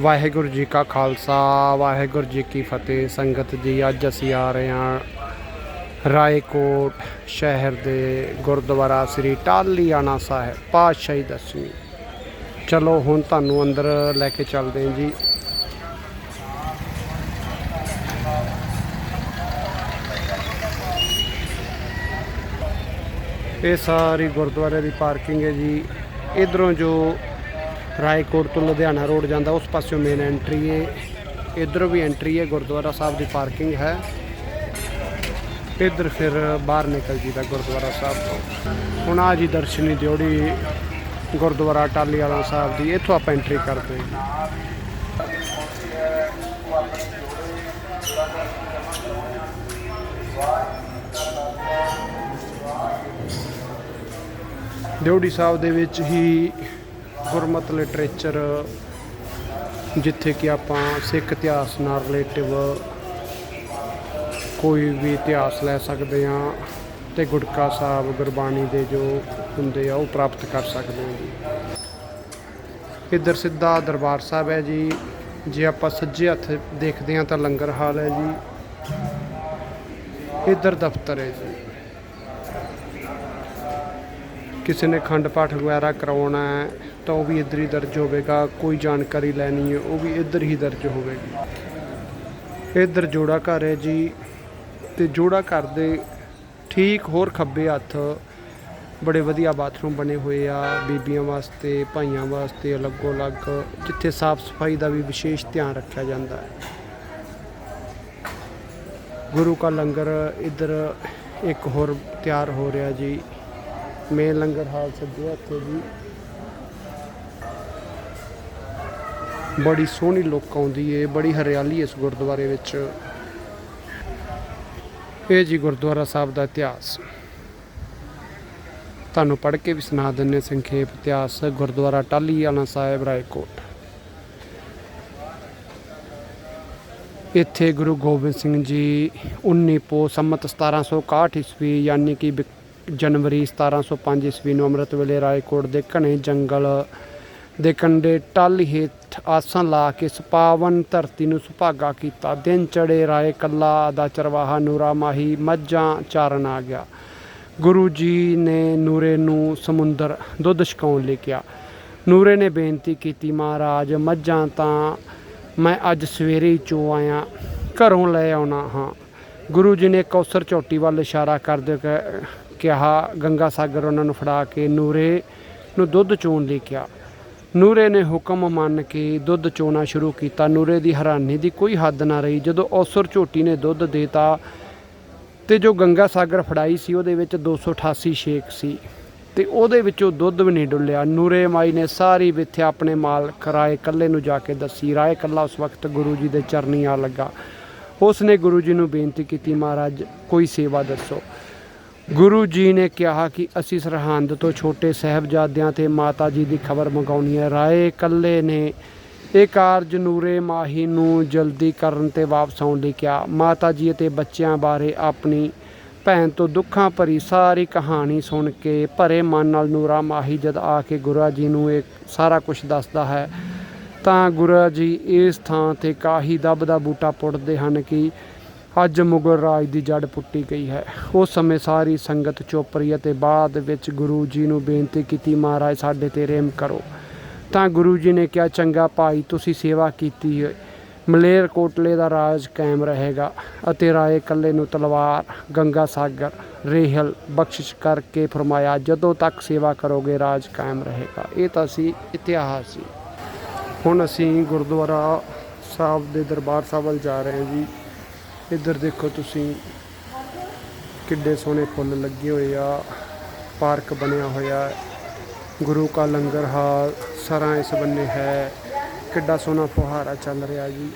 ਵਾਹਿਗੁਰੂ ਜੀ ਕਾ ਖਾਲਸਾ, ਵਾਹਿਗੁਰੂ ਜੀ ਕੀ ਫਤਿਹ। ਸੰਗਤ ਜੀ, ਅੱਜ ਅਸੀਂ ਆ ਰਹੇ ਹਾਂ ਰਾਏਕੋਟ ਸ਼ਹਿਰ ਦੇ ਗੁਰਦੁਆਰਾ ਸ੍ਰੀ ਟਾਲੀਆਣਾ ਸਾਹਿਬ, ਪਾਤਸ਼ਾਹੀ ਦਸਵੀਂ ਚਲੋ, ਹੁਣ ਤੁਹਾਨੂੰ ਅੰਦਰ ਲੈ ਕੇ ਚੱਲਦੇ ਹਾਂ ਜੀ। ਇਹ ਸਾਰੀ ਗੁਰਦੁਆਰੇ ਦੀ ਪਾਰਕਿੰਗ ਹੈ ਜੀ। ਇਧਰੋਂ ਜੋ ਰਾਏਕੋਟ ਤੋਂ ਲੁਧਿਆਣਾ ਰੋਡ ਜਾਂਦਾ, ਉਸ ਪਾਸਿਓਂ ਮੇਨ ਐਂਟਰੀ ਹੈ ਇਧਰੋਂ ਵੀ ਐਂਟਰੀ ਹੈ ਗੁਰਦੁਆਰਾ ਸਾਹਿਬ ਦੀ ਪਾਰਕਿੰਗ ਹੈ। ਇਧਰ ਫਿਰ ਬਾਹਰ ਨਿਕਲ ਜੀਦਾ ਗੁਰਦੁਆਰਾ ਸਾਹਿਬ ਤੋਂ। ਹੁਣ ਆ ਜੀ ਦਰਸ਼ਨੀ ਦਿਉੜੀ ਗੁਰਦੁਆਰਾ ਟਾਲੀ ਵਾਲਾ ਸਾਹਿਬ ਦੀ, ਇੱਥੋਂ ਆਪਾਂ ਐਂਟਰੀ ਕਰਦੇ ਹਾਂ ਦਿਉੜੀ ਸਾਹਿਬ ਦੇ ਵਿੱਚ ਹੀ ਗੁਰਮਤ ਲਿਟਰੇਚਰ, ਜਿੱਥੇ ਕਿ ਆਪਾਂ ਸਿੱਖ ਇਤਿਹਾਸ ਨਾਲ ਰਿਲੇਟਿਵ ਕੋਈ ਵੀ ਇਤਿਹਾਸ ਲੈ ਸਕਦੇ ਹਾਂ ਤੇ ਗੁਟਕਾ ਸਾਹਿਬ, ਗੁਰਬਾਣੀ ਦੇ ਜੋ ਹੁੰਦੇ ਆ, ਉਹ ਪ੍ਰਾਪਤ ਕਰ ਸਕਦੇ ਹਾਂ ਜੀ। ਇੱਧਰ ਸਿੱਧਾ ਦਰਬਾਰ ਸਾਹਿਬ ਹੈ ਜੀ। ਜੇ ਆਪਾਂ ਸੱਜੇ ਹੱਥ ਦੇਖਦੇ ਹਾਂ ਤਾਂ ਲੰਗਰ ਹਾਲ ਹੈ ਜੀ। ਇੱਧਰ ਦਫ਼ਤਰ ਹੈ ਜੀ। ਕਿਸੇ ਨੇ ਖੰਡ ਪਾਠ ਵਗੈਰਾ ਕਰਾਉਣਾ ਹੈ, ਤਾਂ ਉਹ ਵੀ ਇੱਧਰ ਹੀ ਦਰਜ ਹੋਵੇਗਾ, ਕੋਈ ਜਾਣਕਾਰੀ ਲੈਣੀ ਹੈ, ਉਹ ਵੀ ਇੱਧਰ ਹੀ ਦਰਜ ਹੋਵੇਗੀ। ਇੱਧਰ ਜੋੜਾ ਘਰ ਹੈ ਜੀ, ਤੇ ਜੋੜਾ ਘਰ ਦੇ ਠੀਕ ਹੋਰ ਖੱਬੇ ਹੱਥ ਬੜੇ ਵਧੀਆ ਬਾਥਰੂਮ ਬਣੇ ਹੋਏ ਆ, ਬੀਬੀਆਂ ਵਾਸਤੇ, ਭਾਈਆਂ ਵਾਸਤੇ ਅਲੱਗੋ ਅਲੱਗ ਜਿੱਥੇ ਸਾਫ਼ ਸਫ਼ਾਈ ਦਾ ਵੀ ਵਿਸ਼ੇਸ਼ ਧਿਆਨ ਰੱਖਿਆ ਜਾਂਦਾ ਹੈ। ਗੁਰੂ ਕਾ ਲੰਗਰ ਇੱਧਰ ਇੱਕ ਹੋਰ ਤਿਆਰ ਹੋ ਰਿਹਾ ਜੀ। ਮੇਨ ਲੰਗਰ ਹਾਲ ਸੱਜੇ ਹੱਥੇ ਜੀ। ਬੜੀ ਸੋਹਣੀ ਲੁੱਕ ਆਉਂਦੀ ਏ, ਬੜੀ ਹਰਿਆਲੀ ਇਸ ਗੁਰਦੁਆਰੇ ਵਿੱਚ। ਇਹ ਜੀ ਗੁਰਦੁਆਰਾ ਸਾਹਿਬ ਦਾ ਇਤਿਹਾਸ। ਤੁਹਾਨੂੰ ਪੜ੍ਹ ਕੇ ਵੀ ਸੁਣਾ ਦਿੰਨੇ ਸੰਖੇਪ ਇਤਿਹਾਸ, ਗੁਰਦੁਆਰਾ ਟਾਲੀ ਵਾਲਾ ਸਾਹਿਬ, ਰਾਏਕੋਟ। ਇੱਥੇ ਗੁਰੂ ਗੋਬਿੰਦ ਸਿੰਘ ਜੀ 19 ਪੋ ਸੰਮਤ 1761 ਈਸਵੀ, ਯਾਨੀ ਕਿ ਜਨਵਰੀ 1705 ਈਸਵੀ ਨੂੰ ਅੰਮ੍ਰਿਤ ਵੇਲੇ ਰਾਏਕੋਟ ਦੇ ਘਣੇ ਜੰਗਲ ਦੇ ਕੰਡੇ ਟੱਲ ਹੇਠ ਆਸਾਂ ਲਾ ਕੇ ਸੁਪਾਵਨ ਧਰਤੀ ਨੂੰ ਸੁਭਾਗਾ ਕੀਤਾ। ਦਿਨ ਚੜੇ ਰਾਏ ਕੱਲਾ ਦਾ ਚਰਵਾਹਾ ਨੂਰਾ ਮਾਹੀ ਮੱਝਾਂ ਚਾਰਨ ਆ ਗਿਆ। ਗੁਰੂ ਜੀ ਨੇ ਨੂਰੇ ਨੂੰ ਸਮੁੰਦਰ ਦੁੱਧ ਛਕਾਉਣ ਲਈ ਕਿਹਾ। ਨੂਰੇ ਨੇ ਬੇਨਤੀ ਕੀਤੀ, ਮਹਾਰਾਜ, ਮੱਝਾਂ ਤਾਂ ਮੈਂ ਅੱਜ ਸਵੇਰੇ ਹੀ ਚੋ ਆਇਆ, ਘਰੋਂ ਲੈ ਆਉਣਾ ਹਾਂ। ਗੁਰੂ ਜੀ ਨੇ ਕੌਸਰ ਚੋਟੀ ਵੱਲ ਇਸ਼ਾਰਾ ਕਰਦੇ ਕ- ਕਿਹਾ ਗੰਗਾ ਸਾਗਰ ਉਹਨਾਂ ਨੂੰ ਫੜਾ ਕੇ ਨੂਰੇ ਨੂੰ ਦੁੱਧ ਚੋਣ ਲਈ ਕਿਹਾ। ਨੂਰੇ ਨੇ ਹੁਕਮ ਮੰਨ ਕੇ ਦੁੱਧ ਚੋਣਾ ਸ਼ੁਰੂ ਕੀਤਾ। ਨੂਰੇ ਦੀ ਹੈਰਾਨੀ ਦੀ ਕੋਈ ਹੱਦ ਨਾ ਰਹੀ। ਜਦੋਂ ਔਸਰ ਝੋਟੀ ਨੇ ਦੁੱਧ ਦੇਤਾ ਤੇ ਜੋ ਗੰਗਾ ਸਾਗਰ ਫੜਾਈ ਸੀ, ਉਹਦੇ ਵਿੱਚ 288 ਸ਼ੇਕ ਸੀ ਤੇ ਉਹਦੇ ਵਿੱਚੋਂ ਦੁੱਧ ਵੀ ਨਹੀਂ ਡੁੱਲਿਆ। ਨੂਰੇ ਮਾਈ ਨੇ ਸਾਰੀ ਵਿਥਿਆ ਆਪਣੇ ਮਾਲਕ ਰਾਏ ਕੱਲੇ ਨੂੰ ਜਾ ਕੇ ਦੱਸੀ। ਰਾਏ ਕੱਲਾ ਉਸ ਵਕਤ ਗੁਰੂ ਜੀ ਦੇ ਚਰਨੀ ਆ ਲੱਗਾ। ਉਸ ਨੇ ਗੁਰੂ ਜੀ ਨੂੰ ਬੇਨਤੀ ਕੀਤੀ, ਮਹਾਰਾਜ, ਕੋਈ ਸੇਵਾ ਦੱਸੋ। ਗੁਰੂ ਜੀ ਨੇ ਕਿਹਾ ਕਿ ਅਸੀਂ ਸਰਹੰਦ ਤੋਂ ਛੋਟੇ ਸਾਹਿਬਜ਼ਾਦਿਆਂ ਤੇ ਮਾਤਾ ਜੀ ਦੀ ਖਬਰ ਮੰਗਾਉਣੀ ਹੈ। ਰਾਏ ਕੱਲੇ ਨੇ ਇਹ ਕਾਰਜ ਨੂਰੇ ਮਾਹੀ ਨੂੰ ਜਲਦੀ ਕਰਨ ਤੇ ਵਾਪਸ ਆਉਣ ਲਈ ਕਿਹਾ। ਮਾਤਾ ਜੀ ਅਤੇ ਬੱਚਿਆਂ ਬਾਰੇ ਆਪਣੀ ਭੈਣ ਤੋਂ ਦੁੱਖਾਂ ਭਰੀ ਸਾਰੀ ਕਹਾਣੀ ਸੁਣ ਕੇ ਭਰੇ ਮਨ ਨਾਲ ਨੂਰਾ ਮਾਹੀ ਜਦ ਆ ਕੇ ਗੁਰੂ ਜੀ ਨੂੰ ਇਹ ਸਾਰਾ ਕੁਝ ਦੱਸਦਾ ਹੈ, ਤਾਂ ਗੁਰੂ ਜੀ ਇਸ ਥਾਂ ਤੇ ਕਾਹੀ ਦੱਬ ਦਾ ਬੂਟਾ ਪੁੱਟਦੇ ਹਨ ਕਿ ਅੱਜ ਮੁਗਲ ਰਾਜ ਦੀ ਜੜ ਪੁੱਟੀ ਗਈ ਹੈ। ਉਸ ਸਮੇਂ ਸਾਰੀ ਸੰਗਤ ਚੁੱਪ ਰਹੀ ਅਤੇ ਬਾਅਦ ਵਿੱਚ ਗੁਰੂ ਜੀ ਨੂੰ ਬੇਨਤੀ ਕੀਤੀ, ਮਹਾਰਾਜ, ਸਾਡੇ ਤੇ ਰਹਿਮ ਕਰੋ। ਤਾਂ ਗੁਰੂ ਜੀ ਨੇ ਕਿਹਾ, ਚੰਗਾ ਭਾਈ, ਤੁਸੀਂ ਸੇਵਾ ਕੀਤੀ ਹੈ ਮਲੇਰ ਕੋਟਲੇ ਦਾ ਰਾਜ ਕਾਇਮ ਰਹੇਗਾ ਅਤੇ ਰਾਏ ਕੱਲੇ ਨੂੰ ਤਲਵਾਰ, ਗੰਗਾ ਸਾਗਰ, ਰੇਹਲ ਬਖਸ਼ਿਸ਼ ਕਰਕੇ ਫਰਮਾਇਆ, ਜਦੋਂ ਤੱਕ ਸੇਵਾ ਕਰੋਗੇ, ਰਾਜ ਕਾਇਮ ਰਹੇਗਾ। ਇਹ ਤਾਂ ਸੀ ਇਤਿਹਾਸ ਸੀ ਹੁਣ ਅਸੀਂ ਗੁਰਦੁਆਰਾ ਸਾਹਿਬ ਦੇ ਦਰਬਾਰ ਸਾਹਿਬ ਵੱਲ ਜਾ ਰਹੇ ਹਾਂ ਜੀ। ਇੱਧਰ ਦੇਖੋ ਤੁਸੀਂ ਕਿੱਡੇ ਸੋਹਣੇ ਫੁੱਲ ਲੱਗੇ ਹੋਏ ਆ, ਪਾਰਕ ਬਣਿਆ ਹੋਇਆ। ਗੁਰੂ ਕਾ ਲੰਗਰ ਹਾਲ, ਸਰਾਂ ਇਸ ਬੰਨੇ ਹੈ। ਕਿੱਡਾ ਸੋਹਣਾ ਫੁਹਾਰਾ ਚੱਲ ਰਿਹਾ ਜੀ।